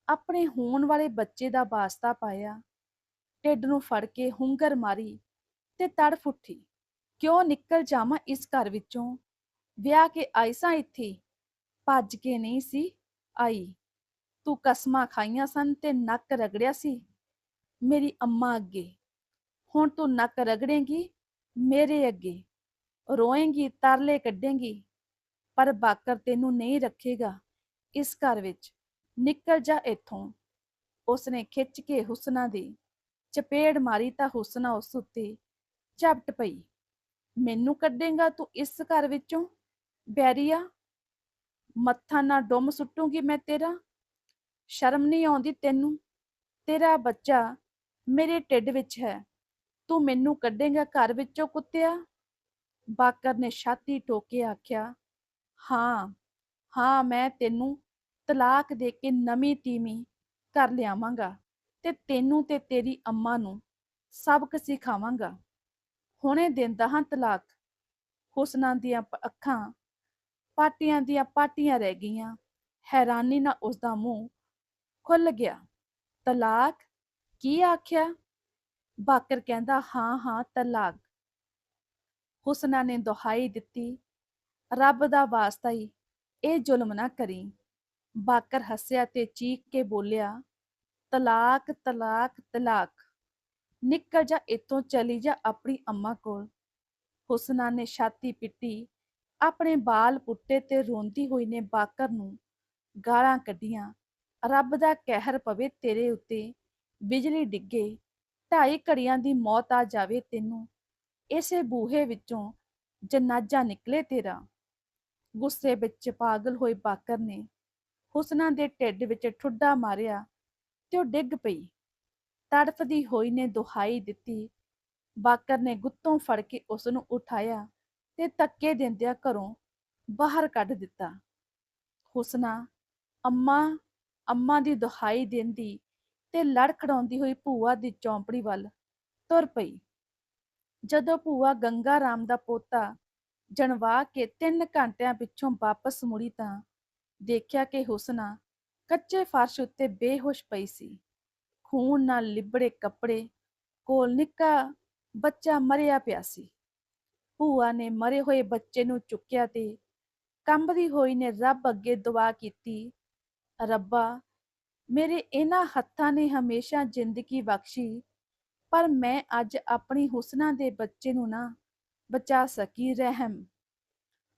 ਆਪਣੇ ਹੋਣ ਵਾਲੇ ਬੱਚੇ ਦਾ ਵਾਸਤਾ ਪਾਇਆ। ਢਿੱਡ ਨੂੰ ਫੜ ਕੇ ਹੁੰਗਰ ਮਾਰੀ ਤੇ ਤੜਫ ਉੱਠੀ। ਕਿਉਂ ਨਿਕਲ ਜਾਵਾਂ ਇਸ ਘਰ ਵਿੱਚੋਂ? ਵਿਆਹ ਕੇ ਆਈ ਸਾਂ ਇੱਥੇ? ਭੱਜ ਕੇ ਨਹੀਂ ਸੀ ਆਈ। ਤੂੰ ਕਸਮਾਂ ਖਾਈਆਂ ਸਨ ਤੇ ਨੱਕ ਰਗੜਿਆ ਸੀ। ਮੇਰੀ ਅੰਮਾ ਅੱਗੇ ਹੁਣ ਤੂੰ ਨੱਕ ਰਗੜੇਂਗੀ, ਮੇਰੇ ਅੱਗੇ। ਰੋਏਂਗੀ, ਤਰਲੇ ਕੱਢੇਂਗੀ, ਪਰ ਬਾਕਰ ਤੈਨੂੰ ਨਹੀਂ ਰੱਖੇਗਾ। ਇਸ ਘਰ ਵਿੱਚ ਨਿਕਲ ਜਾ ਇੱਥੋਂ। ਉਸਨੇ ਖਿੱਚ ਕੇ ਹੁਸਨਾ ਦੀ। ਚਪੇੜ ਮਾਰੀ ਤਾਂ ਹੁਸਨਾ ਉਸ ਉੱਤੇ। ਝਪਟ ਪਈ। ਮੈਨੂੰ ਕੱਢੇਗਾ ਤੂੰ ਇਸ ਘਰ ਵਿੱਚੋਂ? ਬੈਰੀਆ, ਮੱਥਾ ਨਾ ਡੁੰਮ ਸੁੱਟੂਗੀ ਮੈਂ ਤੇਰਾ? ਸ਼ਰਮ ਨਹੀਂ ਆਉਂਦੀ ਤੈਨੂੰ? ਤੇਰਾ ਬੱਚਾ ਮੇਰੇ ਢਿੱਡ ਵਿੱਚ ਹੈ। ਤੂੰ ਮੈਨੂੰ ਕੱਢੇਂਗਾ ਘਰ ਵਿੱਚੋਂ ਕੁੱਤਿਆ? ਬਾਕਰ ਨੇ ਛਾਤੀ ਠੋਕ ਆਖਿਆ, ਹਾਂ ਹਾਂ, ਮੈਂ ਤੈਨੂੰ ਤਲਾਕ ਦੇ ਕੇ ਨਵੀਂ ਤੀਵੀਂ ਕਰ ਲਿਆਵਾਂਗਾ ਤੇ ਤੈਨੂੰ ਤੇ ਤੇਰੀ ਅੰਮਾ ਨੂੰ ਸਬਕ ਸਿਖਾਵਾਂਗਾ। ਹੁਣੇ ਦਿੰਦਾ ਹਾਂ ਤਲਾਕ। ਹੁਸਨਾ ਦੀਆਂ ਅੱਖਾਂ ਪਾਟੀਆਂ ਦੀਆਂ ਪਾਟੀਆਂ ਰਹਿ ਗਈਆਂ। ਹੈਰਾਨੀ ਨਾਲ ਉਸ ਦਾ ਮੂੰਹ ਖੁੱਲ ਗਿਆ। ਤਲਾਕ? ਕੀ ਆਖਿਆ? ਬਾਕਰ ਕਹਿੰਦਾ, ਹਾਂ ਹਾਂ, ਤਲਾਕ। ਹੁਸਨਾ ਨੇ ਦੁਹਾਈ ਦਿੱਤੀ। ਰੱਬ ਦਾ ਵਾਸਤਾ ਹੀ ਇਹ ਜ਼ੁਲਮ ਨਾ ਕਰੀ। ਬਾਕਰ ਹੱਸਿਆ ਤੇ ਚੀਕ ਕੇ ਬੋਲਿਆ, ਤਲਾਕ ਤਲਾਕ ਤਲਾਕ। ਨਿਕਲ ਜਾ ਇੱਥੋਂ, ਚਲੀ ਜਾ ਆਪਣੀ ਅੰਮਾ ਕੋਲ। ਹੁਸਨਾ ਨੇ ਛਾਤੀ ਪਿੱਟੀ। ਆਪਣੇ ਬਾਲ ਪੁੱਟੇ ਤੇ ਰੋਂਦੀ ਹੋਈ ਨੇ ਬਾਕਰ ਨੂੰ ਗਾਲਾਂ ਕੱਢੀਆਂ। ਰੱਬ ਦਾ ਕਹਿਰ ਪਵੇ ਤੇਰੇ ਉੱਤੇ, ਬਿਜਲੀ ਡਿੱਗੇ ਢਾਈ ਘੜੀਆਂ ਦੀ ਮੌਤ ਆ ਜਾਵੇ ਤੈਨੂੰ, ਇਸੇ ਬੂਹੇ ਵਿੱਚੋਂ ਜਨਾਜ਼ਾ ਨਿਕਲੇ ਤੇਰਾ। ਗੁੱਸੇ ਵਿੱਚ ਪਾਗਲ ਹੋਏ ਬਾਕਰ ਨੇ ਹੁਸਨਾ ਦੇ ਢਿੱਡ ਵਿੱਚ ਠੁੱਡਾ ਮਾਰਿਆ ਤੇ ਉਹ ਡਿੱਗ ਪਈ। ਤੜਫਦੀ ਹੋਈ ਨੇ ਦੁਹਾਈ ਦਿੱਤੀ। ਬਾਕਰ ਨੇ ਗੁੱਤੋਂ ਫੜ ਕੇ ਉਸ ਨੂੰ ਉਠਾਇਆ ਤੇ ਧੱਕੇ ਦਿੰਦਿਆਂ ਘਰੋਂ ਬਾਹਰ ਕੱਢ ਦਿੱਤਾ। ਹੁਸਨਾ, ਅੰਮਾ ਅੰਮਾ ਦੀ ਦੁਹਾਈ ਦਿੰਦੀ ਤੇ ਲੜਖੜਾਉਂਦੀ ਹੋਈ ਭੂਆ ਦੀ ਚੌਂਪੜੀ ਵੱਲ ਤੁਰ ਪਈ। ਜਦੋਂ ਭੂਆ ਗੰਗਾ ਰਾਮ ਦਾ ਪੋਤਾ ਜਣਵਾ ਕੇ 3 ਘੰਟਿਆਂ ਪਿੱਛੋਂ ਵਾਪਸ ਮੁੜੀ ਤਾਂ ਦੇਖਿਆ ਕਿ ਹੁਸਨਾ ਕੱਚੇ ਫਰਸ਼ ਉੱਤੇ ਬੇਹੋਸ਼ ਪਈ ਸੀ। ਖੂਨ ਨਾਲ ਲਿਬੜੇ ਕੱਪੜੇ ਕੋਲ ਨਿੱਕਾ ਬੱਚਾ ਮਰਿਆ ਪਿਆ ਸੀ। ਭੂਆ ਨੇ ਮਰੇ ਹੋਏ ਬੱਚੇ ਨੂੰ ਚੁੱਕਿਆ ਤੇ ਕੰਬਦੀ ਹੋਈ ਨੇ ਰੱਬ ਅੱਗੇ ਦੁਆ ਕੀਤੀ, ਰੱਬਾ ਮੇਰੇ ਇਹਨਾਂ ਹੱਥਾਂ ਨੇ ਹਮੇਸ਼ਾ ਜ਼ਿੰਦਗੀ ਬਖਸ਼ੀ, ਪਰ ਮੈਂ ਅੱਜ ਆਪਣੀ ਹੁਸਨਾ ਦੇ ਬੱਚੇ ਨੂੰ ਨਾ ਬਚਾ ਸਕੀ ਰਹਿਮ।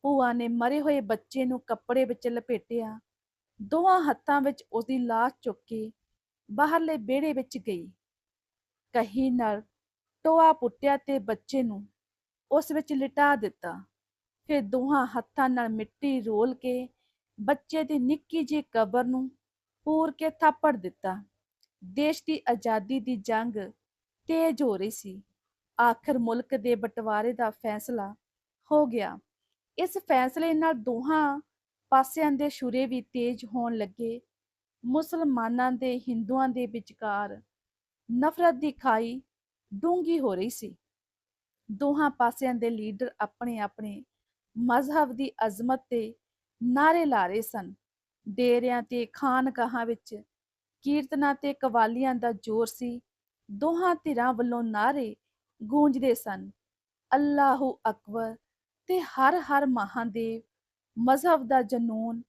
ਭੂਆ ਨੇ ਮਰੇ ਹੋਏ ਬੱਚੇ ਨੂੰ ਕੱਪੜੇ ਵਿੱਚ ਲਪੇਟਿਆ, ਦੋਹਾਂ ਹੱਥਾਂ ਵਿੱਚ ਉਸਦੀ ਲਾਸ਼ ਚੁੱਕ ਕੇ ਬਾਹਰਲੇ ਵਿਹੜੇ ਵਿੱਚ ਗਈ। ਕਹੀ ਨਾਲ ਟੋਆ ਪੁੱਟਿਆ ਤੇ ਬੱਚੇ ਨੂੰ ਉਸ ਵਿੱਚ ਲਿਟਾ ਦਿੱਤਾ। ਫਿਰ ਦੋਹਾਂ ਹੱਥਾਂ ਨਾਲ ਮਿੱਟੀ ਰੋਲ ਕੇ ਬੱਚੇ ਦੀ ਨਿੱਕੀ ਜਿਹੀ ਕਬਰ ਨੂੰ ਪੂਰ ਕੇ ਥਾਪੜ ਦਿੱਤਾ। ਦੇਸ਼ ਦੀ ਆਜ਼ਾਦੀ ਦੀ ਜੰਗ ਤੇਜ਼ ਹੋ ਰਹੀ ਸੀ। ਆਖਰ ਮੁਲਕ ਦੇ ਬਟਵਾਰੇ ਦਾ ਫੈਸਲਾ ਹੋ ਗਿਆ। ਇਸ ਫੈਸਲੇ ਨਾਲ ਦੋਹਾਂ ਪਾਸਿਆਂ ਦੇ ਸ਼ੁਰੇ ਵੀ ਤੇਜ਼ ਹੋਣ ਲੱਗੇ। ਮੁਸਲਮਾਨਾਂ ਦੇ, ਹਿੰਦੂਆਂ ਦੇ ਵਿਚਕਾਰ ਨਫ਼ਰਤ ਦੀ ਖਾਈ ਡੂੰਗੀ ਹੋ ਰਹੀ ਸੀ। ਦੋਹਾਂ ਪਾਸਿਆਂ ਦੇ ਲੀਡਰ ਆਪਣੇ ਆਪਣੇ ਮਜ਼ਹਬ ਦੀ ਅਜ਼ਮਤ ਤੇ ਨਾਰੇ ਲਾ ਰਹੇ ਸਨ। ਡੇਰਿਆਂ ਤੇ, ਖਾਨਗਾਹਾਂ ਵਿੱਚ ਕੀਰਤਨਾਂ ਤੇ ਕਵਾਲੀਆਂ ਦਾ ਜ਼ੋਰ ਸੀ। ਦੋਹਾਂ ਧਿਰਾਂ ਵੱਲੋਂ ਨਾਰੇ ਗੂੰਜਦੇ ਸਨ। ਅੱਲਾਹੂ ਅਕਬਰ ਤੇ ਹਰ ਹਰ ਮਹਾਦੇਵ, ਮਜ਼ਹਬ ਦਾ ਜਨੂਨ।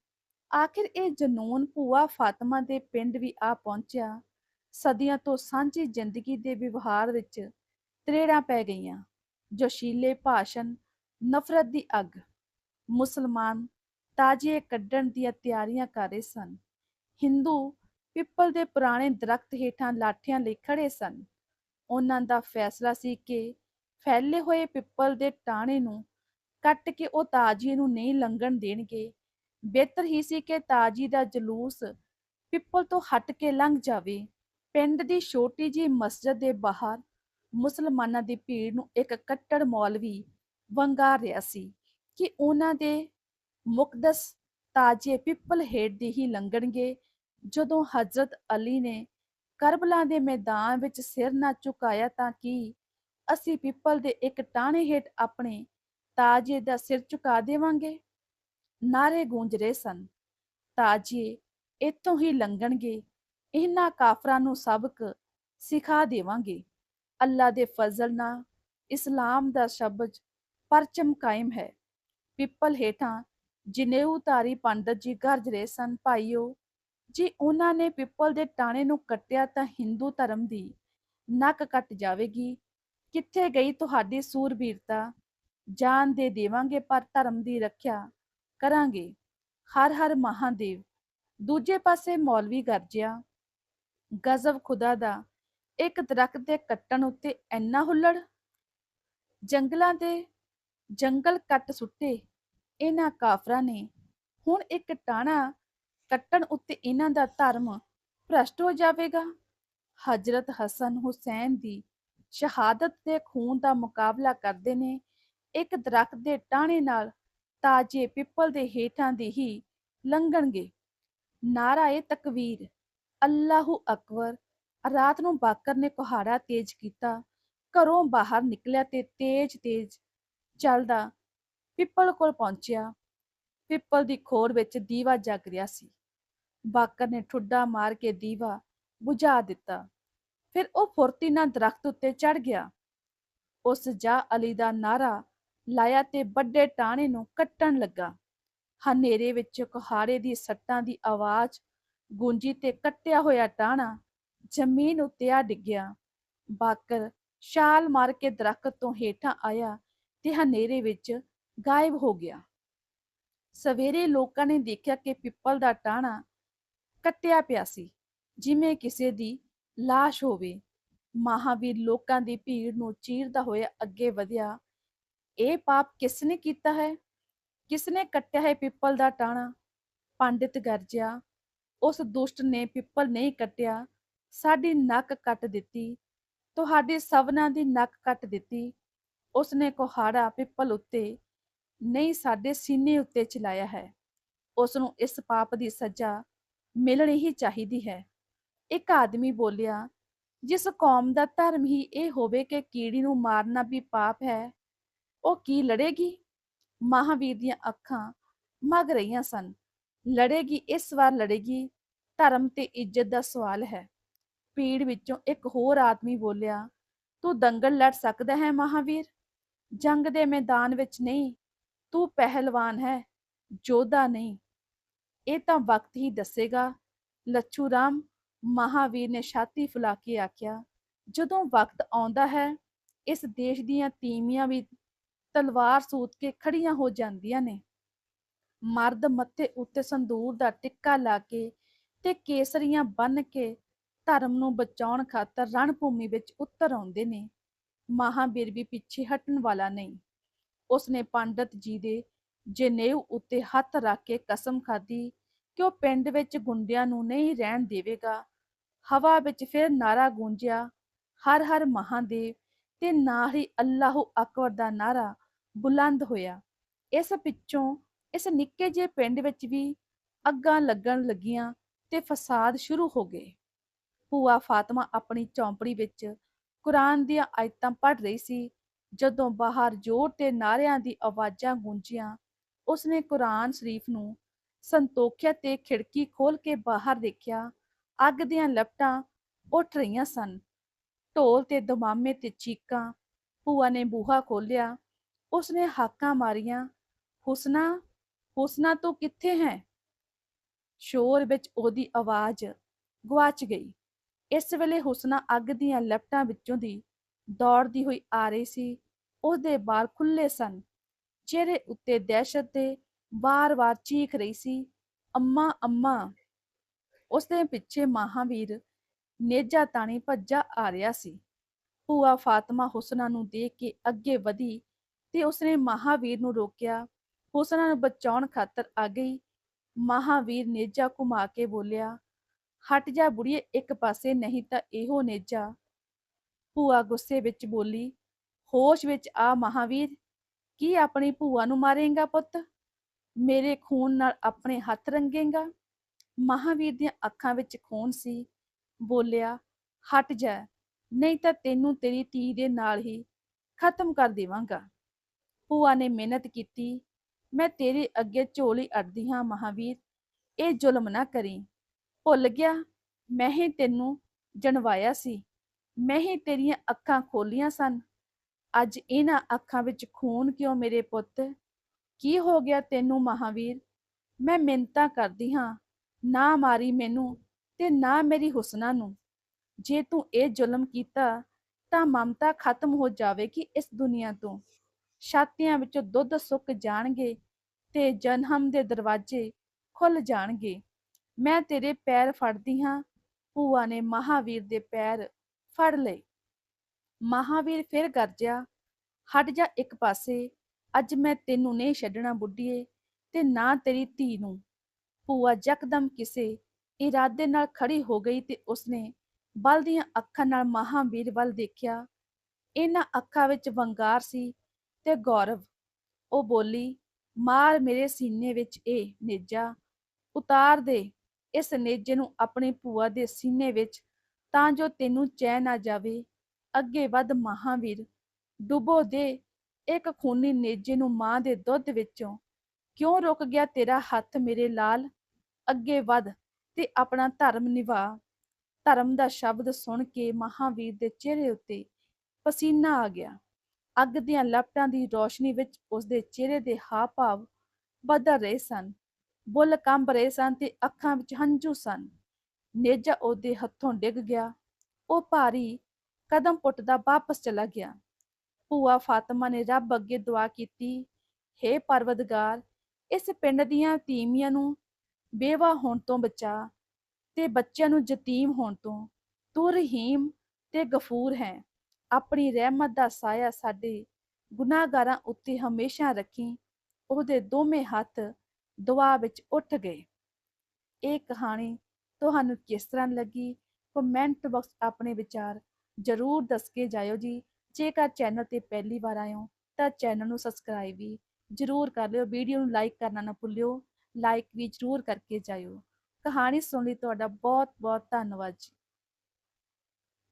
ਆਖਿਰ ਇਹ ਜਨੂਨ ਭੂਆ ਫਾਤਮਾ ਦੇ ਪਿੰਡ ਵੀ ਆ ਪਹੁੰਚਿਆ। ਸਦੀਆਂ ਤੋਂ ਸਾਂਝੀ ਜ਼ਿੰਦਗੀ ਦੇ ਵਿਵਹਾਰ ਵਿੱਚ ਤਰੇੜਾਂ ਪੈ ਗਈਆਂ। ਜੋਸ਼ੀਲੇ ਭਾਸ਼ਣ, ਨਫ਼ਰਤ ਦੀ ਅੱਗ। ਮੁਸਲਮਾਨ ਤਾਜੇ ਕੱਢਣ ਦੀਆਂ ਤਿਆਰੀਆਂ ਕਰ ਰਹੇ ਸਨ। ਹਿੰਦੂ ਪਿੱਪਲ ਦੇ ਪੁਰਾਣੇ ਦਰਖਤ ਹੇਠਾਂ ਲਾਠੀਆਂ ਲਈ ਖੜੇ ਸਨ। ਉਹਨਾਂ ਦਾ ਫੈਸਲਾ ਸੀ ਕਿ ਫੈਲੇ ਹੋਏ ਪਿੱਪਲ ਦੇ ਟਾਣੇ ਨੂੰ ਕੱਟ ਕੇ ਉਹ ਤਾਜੀ ਨੂੰ ਨਹੀਂ ਲੰਘਣ ਦੇਣਗੇ। ਬਿਹਤਰ ਹੀ ਸੀ ਕਿ ਤਾਜੀ ਦਾ ਜਲੂਸ ਪਿੱਪਲ ਤੋਂ ਹਟ ਕੇ ਲੰਘ ਜਾਵੇ। ਪਿੰਡ ਦੀ ਛੋਟੀ ਜਿਹੀ ਮਸਜਿਦ ਦੇ ਬਾਹਰ ਮੁਸਲਮਾਨਾਂ ਦੀ ਭੀੜ ਨੂੰ ਇੱਕ ਕੱਟੜ ਮੌਲਵੀ ਵੰਗਾਰ ਰਿਹਾ ਸੀ ਕਿ ਉਹਨਾਂ ਦੇ ਮੁਕਦਸ ਤਾਜੇ ਪਿੱਪਲ ਹੇਠ ਦੀ ਹੀ ਲੰਘਣਗੇ। ਜਦੋਂ ਹਜ਼ਰਤ ਅਲੀ ਨੇ ਕਰਬਲਾ ਦੇ ਮੈਦਾਨ ਵਿੱਚ ਸਿਰ ਨਾ ਝੁਕਾਇਆ ਤਾਂ ਕੀ ਅਸੀਂ ਪਿੱਪਲ ਦੇ ਇੱਕ ਟਾਣੇ ਹੇਠ ਆਪਣੇ ਤਾਜੇ ਦਾ ਸਿਰ ਝੁਕਾ ਦੇਵਾਂਗੇ? ਨਾਰੇ ਗੂੰਜ ਰਹੇ ਸਨ। ਤਾਜੇ ਇੱਥੋਂ ਹੀ ਲੰਘਣਗੇ। ਇਹਨਾਂ ਕਾਫਰਾਂ ਨੂੰ ਸਬਕ ਸਿਖਾ ਦੇਵਾਂਗੇ। ਅੱਲਾ ਦੇ ਫਜ਼ਲ ਨਾਲ ਇਸਲਾਮ ਦਾ ਸ਼ਬਦ ਪਰਚਮ ਕਾਇਮ ਹੈ। ਪਿੱਪਲ ਹੇਠਾਂ ਜਨੇਊ ਧਾਰੀ ਪੰਡਤ ਜੀ ਗਰਜ ਰਹੇ ਸਨ, ਭਾਈਓ, ਜੇ ਉਹਨਾਂ ਨੇ ਪਿੱਪਲ ਦੇ ਟਾਣੇ ਨੂੰ ਕੱਟਿਆ ਤਾਂ ਹਿੰਦੂ ਧਰਮ ਦੀ ਨੱਕ ਕੱਟ ਜਾਵੇਗੀ। ਕਿੱਥੇ ਗਈ ਤੁਹਾਡੀ ਸੂਰਬੀਰਤਾ? ਜਾਨ ਦੇ ਦੇਵਾਂਗੇ, ਪਰ ਧਰਮ ਦੀ ਰੱਖਿਆ ਕਰਾਂਗੇ। ਹਰ ਹਰ ਮਹਾਦੇਵ। ਦੂਜੇ ਪਾਸੇ ਮੌਲਵੀ ਗਰਜਿਆ। ਗਜ਼ਬ ਖੁਦਾ ਦਾ। ਇੱਕ ਦਰਖਤ ਦੇ ਕੱਟਣ ਉੱਤੇ ਐਨਾ ਹੁੱਲੜ? ਜੰਗਲਾਂ ਦੇ ਜੰਗਲ ਕੱਟ ਸੁੱਟੇ। ਇਹਨਾਂ ਕਾਫਰਾਂ ਨੇ ਹੁਣ ਇੱਕ ਟਾਣਾ ਕੱਟਣ ਉੱਤੇ ਇਹਨਾਂ ਦਾ ਧਰਮ ਭ੍ਰਸ਼ਟ ਹੋ ਜਾਵੇਗਾ। ਹਜ਼ਰਤ ਹਸਨ ਹੁਸੈਨ ਦੀ ਸ਼ਹਾਦਤ ਦੇ ਖੂਨ ਦਾ ਮੁਕਾਬਲਾ ਕਰਦੇ ਨੇ। ਇੱਕ ਦਰਖਤ ਦੇ ਟਾਹਣੇ ਨਾਲ ਤਾਜੇ ਪਿੱਪਲ ਦੇ ਹੇਠਾਂ ਦੀ ਹੀ ਲੰਘਣਗੇ। ਨਾਰਾਏ ਤਕਵੀਰ, ਅੱਲਾਹੂ ਅਕਬਰ, ਰਾਤ ਨੂੰ ਬਾਕਰ ਨੇ ਕੁਹਾੜਾ ਤੇਜ਼ ਕੀਤਾ। ਘਰੋਂ ਬਾਹਰ ਨਿਕਲਿਆ ਤੇ ਤੇਜ਼-ਤੇਜ਼ ਚੱਲਦਾ ਪਿੱਪਲ ਕੋਲ ਪਹੁੰਚਿਆ। ਪਿੱਪਲ ਦੀ ਖੋਰ ਵਿੱਚ ਦੀਵਾ ਜਗ ਰਿਹਾ ਸੀ। ਬਾਕਰ ਨੇ ਠੁੱਡਾ ਮਾਰ ਕੇ ਦੀਵਾ ਬੁਝਾ ਦਿੱਤਾ। ਫਿਰ ਉਹ ਫੁਰਤੀ ਨਾਲ ਦਰਖਤ ਉੱਤੇ ਚੜ ਗਿਆ। ਉਸ ਜਾ ਅਲੀ ਦਾ ਨਾਰਾ ਲਾਇਆ ਤੇ ਵੱਡੇ ਟਾਣੇ ਨੂੰ ਕੱਟਣ ਲੱਗਾ। ਹਨੇਰੇ ਵਿੱਚ ਕੁਹਾੜੇ ਦੀ ਸੱਟਾਂ ਦੀ ਆਵਾਜ਼ ਗੂੰਜੀ ਤੇ ਕੱਟਿਆ ਹੋਇਆ ਟਾਣਾ ਜ਼ਮੀਨ ਉੱਤੇ ਆ ਡਿੱਗਿਆ। ਬਾਕਰ ਛਾਲ ਮਾਰ ਕੇ ਦਰਖਤ ਤੋਂ ਹੇਠਾਂ ਆਇਆ ਤੇ ਹਨੇਰੇ ਵਿੱਚ ਗਾਇਬ ਹੋ ਗਿਆ। ਸਵੇਰੇ ਲੋਕਾਂ ਨੇ ਦੇਖਿਆ ਕਿ ਪਿੱਪਲ ਦਾ ਟਾਣਾ ਕੱਟਿਆ ਪਿਆ ਸੀ, ਜਿਵੇਂ ਕਿਸੇ ਦੀ ਲਾਸ਼ ਹੋਵੇ। ਮਹਾਵੀਰ ਲੋਕਾਂ ਦੀ ਭੀੜ ਨੂੰ ਚੀਰਦਾ ਹੋਇਆ ਅੱਗੇ ਵਧਿਆ, ਇਹ ਪਾਪ ਕਿਸ ਨੇ ਕੀਤਾ ਹੈ? ਕਿਸ ਨੇ ਕੱਟਿਆ ਹੈ ਪਿੱਪਲ ਦਾ ਟਾਣਾ ਪੰਡਿਤ ਗਰਜਿਆ, ਉਸ ਦੁਸ਼ਟ ਨੇ ਪਿੱਪਲ ਨਹੀਂ ਕੱਟਿਆ, ਸਾਡੀ ਨੱਕ ਕੱਟ ਦਿੱਤੀ, ਤੁਹਾਡੇ ਸਵਨਾਂ ਦੀ ਨੱਕ ਕੱਟ ਦਿੱਤੀ। ਉਸਨੇ ਕੁਹਾੜਾ ਪਿੱਪਲ ਉੱਤੇ ਨਹੀਂ, ਸਾਡੇ ਸੀਨੇ ਉੱਤੇ ਚਲਾਇਆ ਹੈ। ਉਸ ਨੂੰ ਇਸ ਪਾਪ ਦੀ ਸਜ਼ਾ ਮਿਲਣੀ ਹੀ ਚਾਹੀਦੀ ਹੈ। ਇੱਕ ਆਦਮੀ ਬੋਲਿਆ, ਜਿਸ ਕੌਮ ਦਾ ਧਰਮ ਹੀ ਇਹ ਹੋਵੇ ਕਿ ਕੀੜੀ ਨੂੰ ਮਾਰਨਾ ਵੀ ਪਾਪ ਹੈ, ਉਹ ਕੀ ਲੜੇਗੀ? ਮਹਾਵੀਰ ਦੀਆਂ ਅੱਖਾਂ ਮਗ ਰਹੀਆਂ ਸਨ। ਲੜੇਗੀ, ਇਸ ਵਾਰ ਲੜੇਗੀ, ਧਰਮ ਤੇ ਇੱਜ਼ਤ ਦਾ ਸਵਾਲ ਹੈ। ਭੀੜ ਵਿੱਚੋਂ ਇੱਕ ਹੋਰ ਆਦਮੀ ਬੋਲਿਆ, ਤੂੰ ਦੰਗਲ ਲੜ ਸਕਦਾ ਹੈ ਮਹਾਵੀਰ। ਜੰਗ ਦੇ ਮੈਦਾਨ ਵਿੱਚ ਨਹੀਂ ਤੂੰ ਪਹਿਲਵਾਨ ਹੈ, ਜੋਧਾ ਨਹੀਂ। ਇਹ ਤਾਂ ਵਕਤ ਹੀ ਦੱਸੇਗਾ ਲੱਛੂ ਰਾਮ ਮਹਾਵੀਰ ਨੇ ਛਾਤੀ ਫੁਲਾ ਕੇ ਆਖਿਆ, ਜਦੋਂ ਵਕਤ ਆਉਂਦਾ ਹੈ, ਇਸ ਦੇਸ਼ ਦੀਆਂ ਤੀਮੀਆਂ ਵੀ ਤਲਵਾਰ ਸੂਤ ਕੇ ਖੜੀਆਂ ਹੋ ਜਾਂਦੀਆਂ ਨੇ। ਮਰਦ ਮੱਥੇ ਉੱਤੇ ਸੰਦੂਰ ਦਾ ਟਿੱਕਾ ਲਾ ਕੇ ਤੇ ਕੇਸਰੀਆਂ ਬੰਨ ਕੇ ਧਰਮ ਨੂੰ ਬਚਾਉਣ ਖਾਤਰ ਰਣਭੂਮੀ ਵਿੱਚ ਉਤਰ ਆਉਂਦੇ ਨੇ। ਮਹਾਵੀਰ ਵੀ ਪਿੱਛੇ ਹਟਣ ਵਾਲਾ ਨਹੀਂ। ਉਸਨੇ ਪੰਡਤ ਜੀ ਦੇ ਜਨੇਊ ਉੱਤੇ ਹੱਥ ਰੱਖ ਕੇ ਕਸਮ ਖਾਧੀ, ਕਿ ਉਹ ਪਿੰਡ ਵਿੱਚ ਗੁੰਡਿਆਂ ਨੂੰ ਨਹੀਂ ਰਹਿਣ ਦੇਵੇਗਾ। ਹਵਾ ਵਿੱਚ ਫਿਰ ਨਾਰਾ ਗੂੰਜਿਆ, ਹਰ ਹਰ ਮਹਾਦੇਵ ਤੇ ਨਾਲ ਹੀ ਅੱਲਾਹੂ ਅਕਬਰ ਦਾ ਨਾਰਾ ਬੁਲੰਦ ਹੋਇਆ। ਇਸ ਪਿੱਛੋਂ ਇਸ ਨਿੱਕੇ ਜਿਹੇ ਪਿੰਡ ਵਿੱਚ ਵੀ ਅੱਗਾਂ ਲੱਗਣ ਲੱਗੀਆਂ ਤੇ ਫਸਾਦ ਸ਼ੁਰੂ ਹੋ ਗਏ। ਭੂਆ ਫਾਤਮਾ ਆਪਣੀ ਚੌਂਪੜੀ ਵਿੱਚ ਕੁਰਾਨ ਦੀਆਂ ਆਇਤਾਂ ਪੜ੍ਹ ਰਹੀ ਸੀ ਜਦੋਂ ਬਾਹਰ ਜ਼ੋਰ ਤੇ ਨਾਰਿਆਂ ਦੀ ਆਵਾਜ਼ਾਂ ਗੂੰਜੀਆਂ, ਉਸਨੇ ਕੁਰਾਨ ਸ਼ਰੀਫ ਨੂੰ ਸੰਤੋਖਿਆ ਤੇ ਖਿੜਕੀ ਖੋਲ ਕੇ ਬਾਹਰ ਦੇਖਿਆ, ਅੱਗ ਦੀਆਂ ਲਪਟਾਂ ਉੱਠ ਰਹੀਆਂ ਸਨ। ਢੋਲ ਤੇ ਦਮਾਮੇ ਤੇ ਚੀਕਾਂ, ਭੂਆ ਨੇ ਬੂਹਾ ਖੋਲਿਆ ਉਸਨੇ ਹਾਕਾਂ ਮਾਰੀਆਂ, ਹੁਸਨਾ ਹੁਸਨਾ ਤੂੰ ਕਿੱਥੇ ਹੈ? ਸ਼ੋਰ ਵਿੱਚ ਉਹਦੀ ਆਵਾਜ਼ ਗਵਾਚ ਗਈ। ਇਸ ਵੇਲੇ ਹੁਸਨਾ ਅੱਗ ਦੀਆਂ ਲਪਟਾਂ ਵਿੱਚੋਂ ਦੀ ਦੌੜਦੀ ਹੋਈ ਆ ਰਹੀ ਸੀ। ਉਹਦੇ ਵਾਲ ਖੁੱਲੇ ਸਨ। ਚਿਹਰੇ ਉੱਤੇ ਦਹਿਸ਼ਤ ਤੇ ਵਾਰ-ਵਾਰ ਚੀਖ ਰਹੀ ਸੀ। ਅੰਮਾ ਅੰਮਾ! ਉਸਦੇ ਪਿੱਛੇ ਮਹਾਵੀਰ ਨੇਜਾ ਤਾਣੀ ਭੱਜਾ ਆ ਰਿਹਾ ਸੀ। ਭੂਆ ਫਾਤਮਾ ਹੁਸਨਾ ਨੂੰ ਦੇਖ ਕੇ ਅੱਗੇ ਵਧੀ ਤੇ ਉਸਨੇ ਮਹਾਵੀਰ ਨੂੰ ਰੋਕਿਆ। ਹੁਸਨਾ ਨੂੰ ਬਚਾਉਣ ਖਾਤਰ ਆ ਗਈ। ਮਹਾਵੀਰ ਨੇਜਾ ਘੁਮਾ ਕੇ ਬੋਲਿਆ, ਹਟ ਜਾ ਬੁੜੀਏ, ਇੱਕ ਪਾਸੇ ਨਹੀਂ ਤਾਂ ਇਹੋ ਨੇਜਾ। ਭੂਆ ਗੁੱਸੇ ਵਿੱਚ ਬੋਲੀ ਹੋਸ਼ ਵਿੱਚ, ਆ ਮਹਾਵੀਰ, ਕੀ ਆਪਣੀ ਭੂਆ ਨੂੰ ਮਾਰੇਗਾ ਪੁੱਤ? ਮੇਰੇ ਖੂਨ ਨਾਲ ਆਪਣੇ ਹੱਥ ਰੰਗੇਗਾ? ਮਹਾਵੀਰ ਦੀਆਂ ਅੱਖਾਂ ਵਿੱਚ ਖੂਨ ਸੀ। ਬੋਲਿਆ, ਹਟ ਜਾ, ਨਹੀਂ ਤਾਂ ਤੈਨੂੰ ਤੇਰੀ ਧੀ ਦੇ ਨਾਲ ਹੀ ਖਤਮ ਕਰ ਦੇਵਾਂਗਾ। ਭੂਆ ਨੇ ਮਿਹਨਤ ਕੀਤੀ। ਮੈਂ ਤੇਰੇ ਅੱਗੇ ਝੋਲੀ ਅੜਦੀ ਹਾਂ ਮਹਾਵੀਰ, ਇਹ ਜ਼ੁਲਮ ਨਾ ਕਰੀ। ਭੁੱਲ ਗਿਆ, ਮੈਂ ਹੀ ਤੈਨੂੰ ਜਣਵਾਇਆ ਸੀ। ਮੈਂ ਹੀ ਤੇਰੀਆਂ ਅੱਖਾਂ ਖੋਲੀਆਂ ਸਨ। ਅੱਜ ਇਹਨਾਂ ਅੱਖਾਂ ਵਿੱਚ ਖੂਨ ਕਿਉਂ ਮੇਰੇ ਪੁੱਤ? ਕੀ ਹੋ ਗਿਆ ਤੈਨੂੰ ਮਹਾਵੀਰ? ਮੈਂ ਮਿੰਤਾ ਕਰਦੀ ਹਾਂ, ਨਾ ਮਾਰੀ ਮੈਨੂੰ ਤੇ ਨਾ ਮੇਰੀ ਹੁਸਨਾ ਨੂੰ। ਜੇ ਤੂੰ ਇਹ ਜ਼ੁਲਮ ਕੀਤਾ, ਤਾਂ ਮਮਤਾ ਖਤਮ ਹੋ ਜਾਵੇਗੀ ਇਸ ਦੁਨੀਆ ਤੋਂ। ਛਾਤੀਆਂ ਵਿੱਚੋਂ ਦੁੱਧ ਸੁੱਕ ਜਾਣਗੇ ਤੇ ਜਨਮ ਦੇ ਦਰਵਾਜ਼ੇ ਖੁੱਲ ਜਾਣਗੇ। ਮੈਂ ਤੇਰੇ ਪੈਰ ਫੜਦੀ ਹਾਂ, ਭੂਆ ਨੇ ਮਹਾਵੀਰ ਦੇ ਪੈਰ ਫੜ ਲਏ। ਮਹਾਵੀਰ ਫਿਰ ਗਰਜਿਆ ਹਟ ਜਾ ਇੱਕ ਪਾਸੇ, ਅੱਜ ਮੈਂ ਤੈਨੂੰ ਨਹੀਂ ਛੱਡਣਾ ਬੁੱਢੀਏ, ਤੇ ਨਾ ਤੇਰੀ ਧੀ ਨੂੰ। ਭੂਆ ਯਕਦਮ ਕਿਸੇ, ਇਰਾਦੇ ਨਾਲ ਖੜੀ ਹੋ ਗਈ ਤੇ ਉਸਨੇ ਬਲਦੀਆਂ ਅੱਖਾਂ ਨਾਲ ਮਹਾਵੀਰ ਵੱਲ ਦੇਖਿਆ। ਇਹਨਾਂ ਅੱਖਾਂ ਵਿੱਚ ਵੰਗਾਰ ਸੀ ਤੇ ਗੌਰਵ। ਉਹ ਬੋਲੀ, ਮਾਰ ਮੇਰੇ ਸੀਨੇ ਵਿੱਚ ਇਹ ਨੇਜਾ। ਉਤਾਰ ਦੇ, ਇਸ ਨੇਜੇ ਨੂੰ ਆਪਣੀ ਭੂਆ ਦੇ ਸੀਨੇ ਵਿੱਚ, ਤਾਂ ਜੋ ਤੈਨੂੰ ਚੈਨ ਨਾ ਜਾਵੇ। ਅੱਗੇ ਵੱਧ ਮਹਾਵੀਰ ਡੁਬੋ ਦੇ ਇੱਕ ਖੂਨੀ ਨੇਜੇ ਨੂੰ ਮਾਂ ਦੇ ਦੁੱਧ ਵਿੱਚੋਂ ਕਿਉਂ ਰੁਕ ਗਿਆ ਤੇਰਾ ਹੱਥ ਮੇਰੇ ਲਾਲ? ਅੱਗੇ ਵੱਧ ਤੇ ਆਪਣਾ ਧਰਮ ਨਿਭਾ। ਧਰਮ ਦਾ ਸ਼ਬਦ ਸੁਣ ਕੇ ਮਹਾਵੀਰ ਦੇ ਚਿਹਰੇ ਉੱਤੇ ਪਸੀਨਾ ਆ ਗਿਆ। ਅੱਗ ਦੀਆਂ ਲਪਟਾਂ ਦੀ ਰੋਸ਼ਨੀ ਵਿੱਚ ਉਸਦੇ ਚਿਹਰੇ ਦੇ ਹਾਵ ਭਾਵ ਬਦਲ ਰਹੇ ਸਨ। ਬੁੱਲ ਕੰਬ ਰਹੇ ਸਨ ਤੇ ਅੱਖਾਂ ਵਿੱਚ ਹੰਝੂ ਸਨ। ਨੇਜਾ ਉਹਦੇ ਹੱਥੋਂ ਡਿੱਗ ਗਿਆ। ਉਹ ਭਾਰੀ ਕਦਮ ਪੁੱਟਦਾ ਵਾਪਸ ਚਲਾ ਗਿਆ। ਭੂਆ ਫਾਤਮਾ ਨੇ ਰੱਬ ਅੱਗੇ ਦੁਆ ਕੀਤੀ, ਹੇ ਪਰਵਦਗਾਰ ਇਸ ਪਿੰਡ ਦੀਆਂ ਤੀਮੀਆਂ ਨੂੰ ਬੇਵਾ ਹੋਣ ਤੋਂ ਬਚਾ ਤੇ ਬੱਚਿਆਂ ਨੂੰ ਯਤੀਮ ਹੋਣ ਤੋਂ। ਤੂੰ ਰਹੀਮ ਤੇ ਗਫੂਰ ਹੈ। ਆਪਣੀ ਰਹਿਮਤ ਦਾ ਸਾਇਆ ਸਾਡੇ ਗੁਨਾਹਗਾਰਾਂ ਉੱਤੇ ਹਮੇਸ਼ਾ ਰੱਖੀ। ਉਹਦੇ ਦੋਵੇਂ ਹੱਥ ਦੁਆ ਵਿੱਚ ਉੱਠ ਗਏ। ਇਹ ਕਹਾਣੀ ਤੁਹਾਨੂੰ ਕਿਸ ਤਰ੍ਹਾਂ ਲੱਗੀ? ਕਮੈਂਟ ਬਾਕਸ ਆਪਣੇ ਵਿਚਾਰ ਜ਼ਰੂਰ ਦੱਸ ਕੇ ਜਾਇਓ ਜੀ। ਜੇਕਰ ਚੈਨਲ ਤੇ ਪਹਿਲੀ ਵਾਰ ਆਇਓ ਤਾਂ ਚੈਨਲ ਨੂੰ ਸਬਸਕ੍ਰਾਈਬ ਵੀ ਜ਼ਰੂਰ ਕਰ ਲਿਓ। ਵੀਡੀਓ ਨੂੰ ਲਾਈਕ ਕਰਨਾ ਨਾ ਭੁੱਲਿਓ। ਲਾਈਕ ਵੀ ਜ਼ਰੂਰ ਕਰਕੇ ਜਾਇਓ। ਕਹਾਣੀ ਸੁਣਨ ਲਈ ਤੁਹਾਡਾ ਬਹੁਤ ਬਹੁਤ ਧੰਨਵਾਦ ਜੀ।